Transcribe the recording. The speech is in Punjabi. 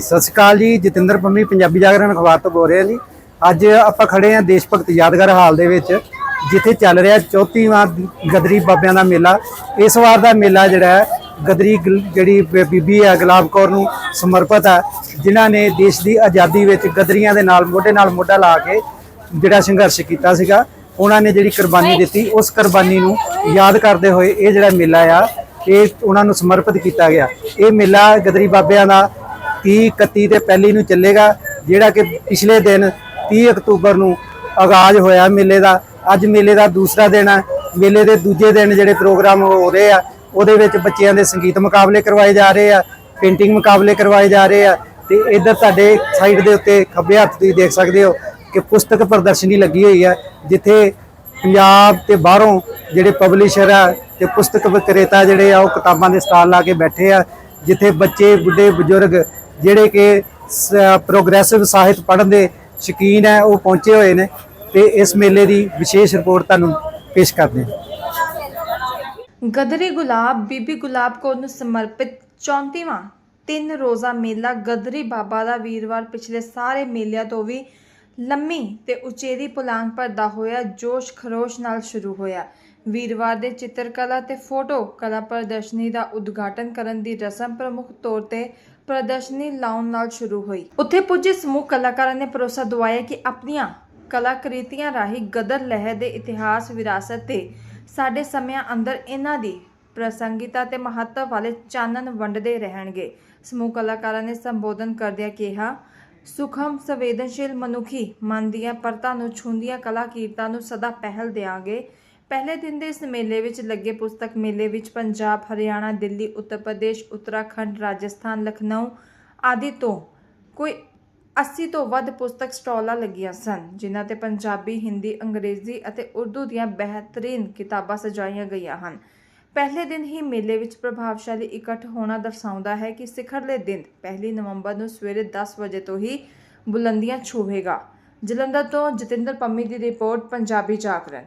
ਸਤਿ ਸ਼੍ਰੀ ਅਕਾਲ ਜੀ, ਜਤਿੰਦਰ ਪੰਮੀ, ਪੰਜਾਬੀ ਜਾਗਰਣ ਅਖਬਾਰ ਤੋਂ ਬੋਲ ਰਿਹਾ ਜੀ। ਅੱਜ ਆਪਾਂ ਖੜੇ ਹਾਂ ਦੇਸ਼ ਭਗਤ ਯਾਦਗਾਰ ਹਾਲ ਦੇ ਵਿੱਚ, ਜਿੱਥੇ ਚੱਲ ਰਿਹਾ 34ਵਾਂ ਗਦਰੀ ਬਾਬਿਆਂ ਦਾ ਮੇਲਾ। ਇਸ ਵਾਰ ਦਾ ਮੇਲਾ ਜਿਹੜਾ ਗਦਰੀ ਗਲ- ਜਿਹੜੀ ਬ- ਬੀਬੀ ਹੈ, ਗੁਲਾਬ ਕੌਰ ਨੂੰ ਸਮਰਪਿਤ ਹੈ, ਜਿਨ੍ਹਾਂ ਨੇ ਦੇਸ਼ ਦੀ ਆਜ਼ਾਦੀ ਵਿੱਚ ਗਦਰੀਆਂ ਦੇ ਨਾਲ, ਮੋਢੇ ਨਾਲ ਮੋਢਾ ਲਾ ਕੇ ਜਿਹੜਾ ਸੰਘਰਸ਼ ਕੀਤਾ ਸੀਗਾ, ਉਹਨਾਂ ਨੇ ਜਿਹੜੀ ਕੁਰਬਾਨੀ ਦਿੱਤੀ, ਉਸ ਕੁਰਬਾਨੀ ਨੂੰ ਯਾਦ ਕਰਦੇ ਹੋਏ ਇਹ ਜਿਹੜਾ ਮੇਲਾ ਆ, ਇਹ ਉਹਨਾਂ ਨੂੰ ਸਮਰਪਿਤ ਕੀਤਾ ਗਿਆ। ਇਹ ਮੇਲਾ ਗਦਰੀ ਬਾਬਿਆਂ ਦਾ 30 31 ਤੇ ਪਹਿਲੀ ਨੂੰ ਚੱਲੇਗਾ, ਜਿਹੜਾ ਕਿ ਪਿਛਲੇ ਦਿਨ 30 ਅਕਤੂਬਰ ਨੂੰ ਆਗਾਜ਼ ਹੋਇਆ ਮੇਲੇ ਦਾ। ਅੱਜ ਮੇਲੇ ਦਾ ਦੂਸਰਾ ਦਿਨ ਹੈ ਮੇਲੇ ਦੇ ਦੂਜੇ ਦਿਨ ਜਿਹੜੇ ਪ੍ਰੋਗਰਾਮ ਹੋ ਰਹੇ ਆ, ਉਹਦੇ ਵਿੱਚ ਬੱਚਿਆਂ ਦੇ ਸੰਗੀਤ ਮੁਕਾਬਲੇ ਕਰਵਾਏ ਜਾ ਰਹੇ ਆ, ਪੇਂਟਿੰਗ ਮੁਕਾਬਲੇ ਕਰਵਾਏ ਜਾ ਰਹੇ ਆ। ਤੇ ਇੱਧਰ ਤੁਹਾਡੇ ਸਾਈਡ ਦੇ ਉੱਤੇ ਖੱਬੇ ਹੱਥ ਤੁਸੀਂ ਦੇਖ ਸਕਦੇ ਹੋ ਕਿ ਪੁਸਤਕ ਪ੍ਰਦਰਸ਼ਨੀ ਲੱਗੀ ਹੋਈ ਹੈ ਜਿੱਥੇ ਪੰਜਾਬ ਤੇ ਬਾਹਰੋਂ ਜਿਹੜੇ ਪਬਲਿਸ਼ਰ ਆ ਤੇ ਪੁਸਤਕ ਵਿਕਰੇਤਾ ਜਿਹੜੇ ਆ, ਉਹ ਕਿਤਾਬਾਂ ਦੇ ਸਟਾਲ ਲਾ ਕੇ ਬੈਠੇ ਆ, ਜਿੱਥੇ ਬੱਚੇ, ਬੁੱਢੇ, ਬਜ਼ੁਰਗ ਜਿਹੜੇ ਕਿ ਪ੍ਰੋਗਰੈਸਿਵ ਸਾਹਿਤ ਪੜ੍ਹਨ ਦੇ ਸ਼ੌਕੀਨ ਹੈ, ਉਹ ਪਹੁੰਚੇ ਹੋਏ ਨੇ ਤੇ ਇਸ ਮੇਲੇ ਦੀ ਵਿਸ਼ੇਸ਼ ਰਿਪੋਰਟ ਤੁਹਾਨੂੰ ਪੇਸ਼ ਕਰਦੇ ਹਾਂ। ਗਦਰੀ ਗੁਲਾਬ, ਬੀਬੀ ਗੁਲਾਬ ਕੌਰ ਨੂੰ ਸਮਰਪਿਤ 34ਵਾਂ ਤਿੰਨ ਰੋਜ਼ਾ ਮੇਲਾ ਗਦਰੀ ਬਾਬਾ ਦਾ ਵੀਰਵਾਰ ਪਿਛਲੇ ਸਾਰੇ ਮੇਲਿਆਂ ਤੋਂ ਵੀ ਲੰਮੀ ਤੇ ਉਚੇਰੀ ਪੁਲਾਂਗ ਭਰਦਾ ਹੋਇਆ ਜੋਸ਼ ਖਰੋਸ਼ ਨਾਲ ਸ਼ੁਰੂ ਹੋਇਆ। ਵੀਰਵਾਰ ਦੇ ਚਿੱਤਰਕਲਾ ਤੇ ਫੋਟੋ ਕਲਾ ਪ੍ਰਦਰਸ਼ਨੀ ਦਾ ਉਦਘਾਟਨ ਕਰਨ ਦੀ ਰਸਮ ਪ੍ਰਮੁੱਖ ਤੌਰ ਤੇ ਪ੍ਰਦਰਸ਼ਨੀ ਲਾਉਣ ਨਾਲ ਸ਼ੁਰੂ ਹੋਈ। ਉੱਥੇ ਪੁੱਜੇ ਸਮੂਹ ਕਲਾਕਾਰਾਂ ਨੇ ਭਰੋਸਾ ਦਿਵਾਇਆ ਕਿ ਆਪਣੀਆਂ ਕਲਾਕ੍ਰਿਤੀਆਂ ਰਾਹੀਂ ਗਦਰ ਲਹਿਰ ਦੇ ਇਤਿਹਾਸ, ਵਿਰਾਸਤ ਤੇ ਸਾਡੇ ਸਮਿਆਂ ਅੰਦਰ ਇਹਨਾਂ ਦੀ ਪ੍ਰਸੰਗਿਤਾ ਤੇ ਮਹੱਤਵ ਵਾਲੇ ਚਾਨਣ ਵੰਡਦੇ ਰਹਿਣਗੇ। ਸਮੂਹ ਕਲਾਕਾਰਾਂ ਨੇ ਸੰਬੋਧਨ ਕਰਦਿਆਂ ਕਿਹਾ, ਸੁਖਮ ਸੰਵੇਦਨਸ਼ੀਲ ਮਨੁੱਖੀ ਮਨ ਦੀਆਂ ਪਰਤਾਂ ਨੂੰ ਛੂੰਦੀਆਂ ਕਲਾਕੀਰਤਾਂ ਨੂੰ ਸਦਾ ਪਹਿਲ ਦਿਆਂਗੇ। ਪਹਿਲੇ ਦਿਨ ਦੇ ਇਸ ਮੇਲੇ ਵਿੱਚ ਲੱਗੇ ਪੁਸਤਕ ਮੇਲੇ ਵਿੱਚ ਪੰਜਾਬ, ਹਰਿਆਣਾ, ਦਿੱਲੀ, ਉੱਤਰ ਪ੍ਰਦੇਸ਼, ਉੱਤਰਾਖੰਡ, ਰਾਜਸਥਾਨ, ਲਖਨਊ ਆਦਿ ਤੋਂ ਕੋਈ 80 ਤੋਂ ਵੱਧ ਪੁਸਤਕ ਸਟਾਲਾਂ ਲੱਗੀਆਂ ਸਨ, ਜਿਨ੍ਹਾਂ ਤੇ ਪੰਜਾਬੀ, ਹਿੰਦੀ, ਅੰਗਰੇਜ਼ੀ ਅਤੇ ਉਰਦੂ ਦੀਆਂ ਬਿਹਤਰੀਨ ਕਿਤਾਬਾਂ ਸਜਾਈਆਂ ਗਈਆਂ ਹਨ। ਪਹਿਲੇ ਦਿਨ ਹੀ ਮੇਲੇ ਵਿੱਚ ਪ੍ਰਭਾਵਸ਼ਾਲੀ ਇਕੱਠ ਹੋਣਾ ਦਰਸਾਉਂਦਾ ਹੈ ਕਿ ਸਿਖਰਲੇ ਦਿਨ ਪਹਿਲੀ ਨਵੰਬਰ ਨੂੰ ਸਵੇਰੇ 10 ਵਜੇ ਤੋਂ ਹੀ ਬੁਲੰਦੀਆਂ ਛੂਹੇਗਾ। ਜਲੰਧਰ ਤੋਂ ਜਤਿੰਦਰ ਪੰਮੀ ਦੀ ਰਿਪੋਰਟ, ਪੰਜਾਬੀ ਜਾਗਰਣ।